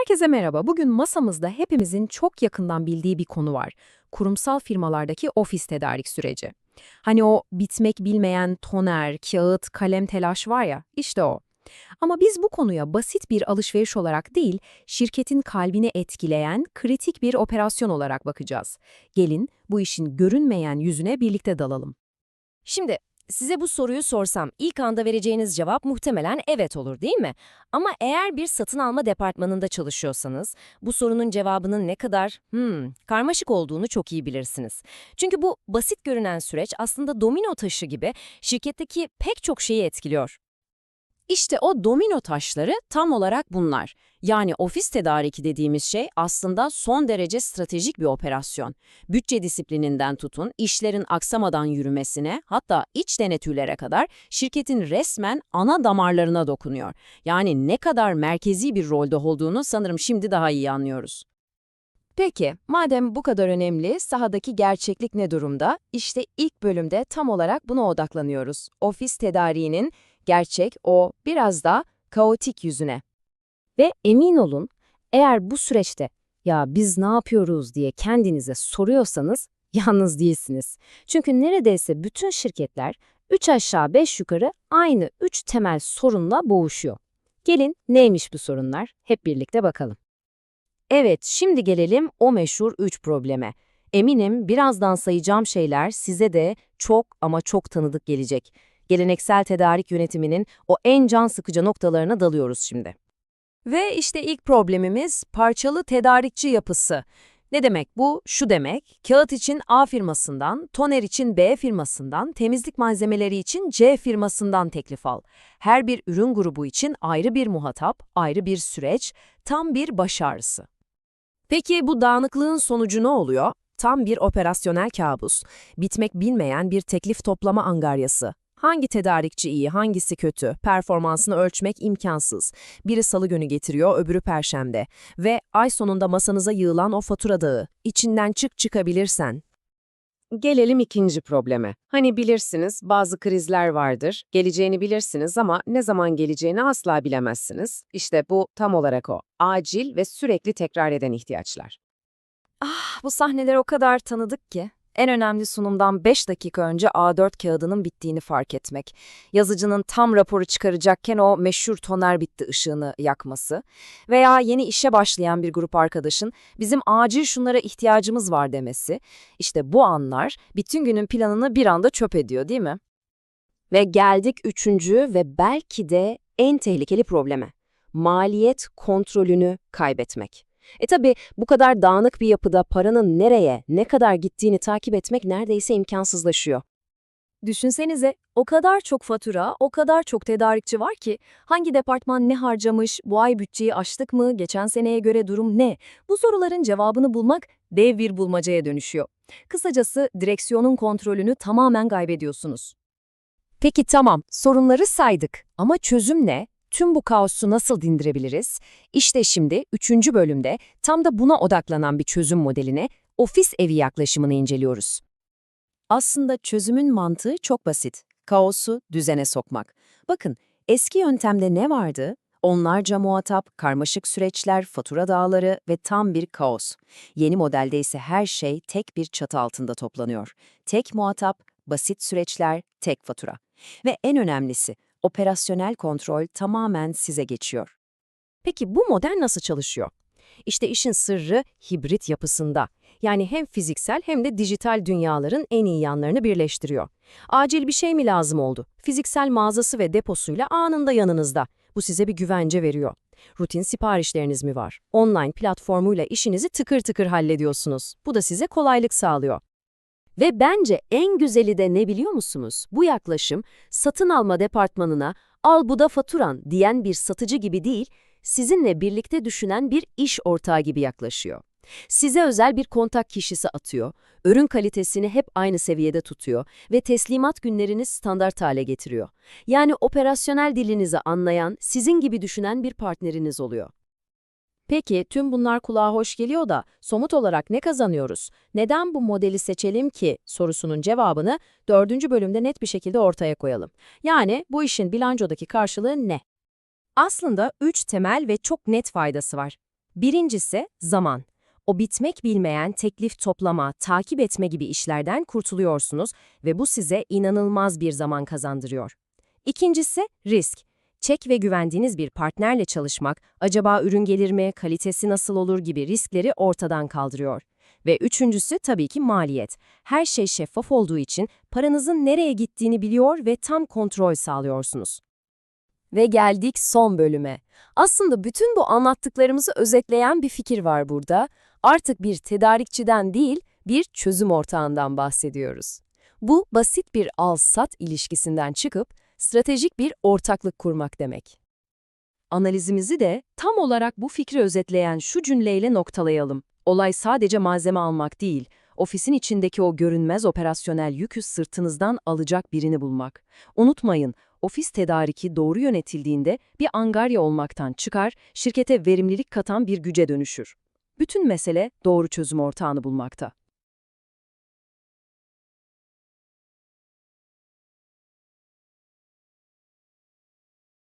Herkese merhaba. Bugün masamızda hepimizin çok yakından bildiği bir konu var. Kurumsal firmalardaki ofis tedarik süreci. Hani o bitmek bilmeyen toner, kağıt, kalem telaş var ya, işte o. Ama biz bu konuya basit bir alışveriş olarak değil, şirketin kalbini etkileyen kritik bir operasyon olarak bakacağız. Gelin bu işin görünmeyen yüzüne birlikte dalalım. Şimdi size bu soruyu sorsam ilk anda vereceğiniz cevap muhtemelen evet olur değil mi? Ama eğer bir satın alma departmanında çalışıyorsanız bu sorunun cevabının ne kadar hmm, karmaşık olduğunu çok iyi bilirsiniz. Çünkü bu basit görünen süreç aslında domino taşı gibi şirketteki pek çok şeyi etkiliyor. İşte o domino taşları tam olarak bunlar. Yani ofis tedariki dediğimiz şey aslında son derece stratejik bir operasyon. Bütçe disiplininden tutun, işlerin aksamadan yürümesine, hatta iç denetürlere kadar şirketin resmen ana damarlarına dokunuyor. Yani ne kadar merkezi bir rolde olduğunu sanırım şimdi daha iyi anlıyoruz. Peki, madem bu kadar önemli, sahadaki gerçeklik ne durumda? İşte ilk bölümde tam olarak buna odaklanıyoruz. Ofis tedariğinin gerçek o biraz da kaotik yüzüne. Ve emin olun eğer bu süreçte ya biz ne yapıyoruz diye kendinize soruyorsanız yalnız değilsiniz. Çünkü neredeyse bütün şirketler 3 aşağı 5 yukarı aynı 3 temel sorunla boğuşuyor. Gelin neymiş bu sorunlar hep birlikte bakalım. Evet şimdi gelelim o meşhur 3 probleme. Eminim birazdan sayacağım şeyler size de çok ama çok tanıdık gelecek. Geleneksel tedarik yönetiminin o en can sıkıcı noktalarına dalıyoruz şimdi. Ve işte ilk problemimiz parçalı tedarikçi yapısı. Ne demek bu? Şu demek, kağıt için A firmasından, toner için B firmasından, temizlik malzemeleri için C firmasından teklif al. Her bir ürün grubu için ayrı bir muhatap, ayrı bir süreç, tam bir baş ağrısı. Peki bu dağınıklığın sonucu ne oluyor? Tam bir operasyonel kabus, bitmek bilmeyen bir teklif toplama angaryası. Hangi tedarikçi iyi, hangisi kötü, performansını ölçmek imkansız. Biri salı günü getiriyor, öbürü perşembe. Ve ay sonunda masanıza yığılan o fatura dağı. İçinden çık çıkabilirsen. Gelelim ikinci probleme. Hani bilirsiniz bazı krizler vardır, geleceğini bilirsiniz ama ne zaman geleceğini asla bilemezsiniz. İşte bu tam olarak o. Acil ve sürekli tekrar eden ihtiyaçlar. Ah bu sahneler o kadar tanıdık ki. En önemli sunumdan 5 dakika önce A4 kağıdının bittiğini fark etmek. Yazıcının tam raporu çıkaracakken o meşhur toner bitti ışığını yakması. Veya yeni işe başlayan bir grup arkadaşın bizim acil şunlara ihtiyacımız var demesi. İşte bu anlar bütün günün planını bir anda çöp ediyor değil mi? Ve geldik üçüncü ve belki de en tehlikeli probleme. Maliyet kontrolünü kaybetmek. E tabi bu kadar dağınık bir yapıda paranın nereye, ne kadar gittiğini takip etmek neredeyse imkansızlaşıyor. Düşünsenize, o kadar çok fatura, o kadar çok tedarikçi var ki hangi departman ne harcamış, bu ay bütçeyi aştık mı, geçen seneye göre durum ne? Bu soruların cevabını bulmak dev bir bulmacaya dönüşüyor. Kısacası direksiyonun kontrolünü tamamen kaybediyorsunuz. Peki tamam, sorunları saydık ama çözüm ne? Tüm bu kaosu nasıl dindirebiliriz? İşte şimdi 3. bölümde tam da buna odaklanan bir çözüm modeline, ofis evi yaklaşımını inceliyoruz. Aslında çözümün mantığı çok basit. Kaosu düzene sokmak. Bakın, eski yöntemde ne vardı? Onlarca muhatap, karmaşık süreçler, fatura dağları ve tam bir kaos. Yeni modelde ise her şey tek bir çatı altında toplanıyor. Tek muhatap, basit süreçler, tek fatura. Ve en önemlisi, operasyonel kontrol tamamen size geçiyor. Peki bu model nasıl çalışıyor? İşte işin sırrı hibrit yapısında. Yani hem fiziksel hem de dijital dünyaların en iyi yanlarını birleştiriyor. Acil bir şey mi lazım oldu? Fiziksel mağazası ve deposuyla anında yanınızda. Bu size bir güvence veriyor. Rutin siparişleriniz mi var? Online platformuyla işinizi tıkır tıkır hallediyorsunuz. Bu da size kolaylık sağlıyor. Ve bence en güzeli de ne biliyor musunuz? Bu yaklaşım satın alma departmanına al bu da faturan diyen bir satıcı gibi değil, sizinle birlikte düşünen bir iş ortağı gibi yaklaşıyor. Size özel bir kontak kişisi atıyor, ürün kalitesini hep aynı seviyede tutuyor ve teslimat günlerini standart hale getiriyor. Yani operasyonel dilinizi anlayan, sizin gibi düşünen bir partneriniz oluyor. Peki tüm bunlar kulağa hoş geliyor da somut olarak ne kazanıyoruz? Neden bu modeli seçelim ki sorusunun cevabını dördüncü bölümde net bir şekilde ortaya koyalım. Yani bu işin bilançodaki karşılığı ne? Aslında üç temel ve çok net faydası var. Birincisi zaman. O bitmek bilmeyen teklif toplama, takip etme gibi işlerden kurtuluyorsunuz ve bu size inanılmaz bir zaman kazandırıyor. İkincisi risk. Çek ve güvendiğiniz bir partnerle çalışmak, acaba ürün gelir mi, kalitesi nasıl olur gibi riskleri ortadan kaldırıyor. Ve üçüncüsü tabii ki maliyet. Her şey şeffaf olduğu için paranızın nereye gittiğini biliyor ve tam kontrol sağlıyorsunuz. Ve geldik son bölüme. Aslında bütün bu anlattıklarımızı özetleyen bir fikir var burada. Artık bir tedarikçiden değil, bir çözüm ortağından bahsediyoruz. Bu basit bir al-sat ilişkisinden çıkıp stratejik bir ortaklık kurmak demek. Analizimizi de tam olarak bu fikri özetleyen şu cümleyle noktalayalım. Olay sadece malzeme almak değil, ofisin içindeki o görünmez operasyonel yükü sırtınızdan alacak birini bulmak. Unutmayın, ofis tedariki doğru yönetildiğinde bir angarya olmaktan çıkar, şirkete verimlilik katan bir güce dönüşür. Bütün mesele doğru çözüm ortağını bulmakta.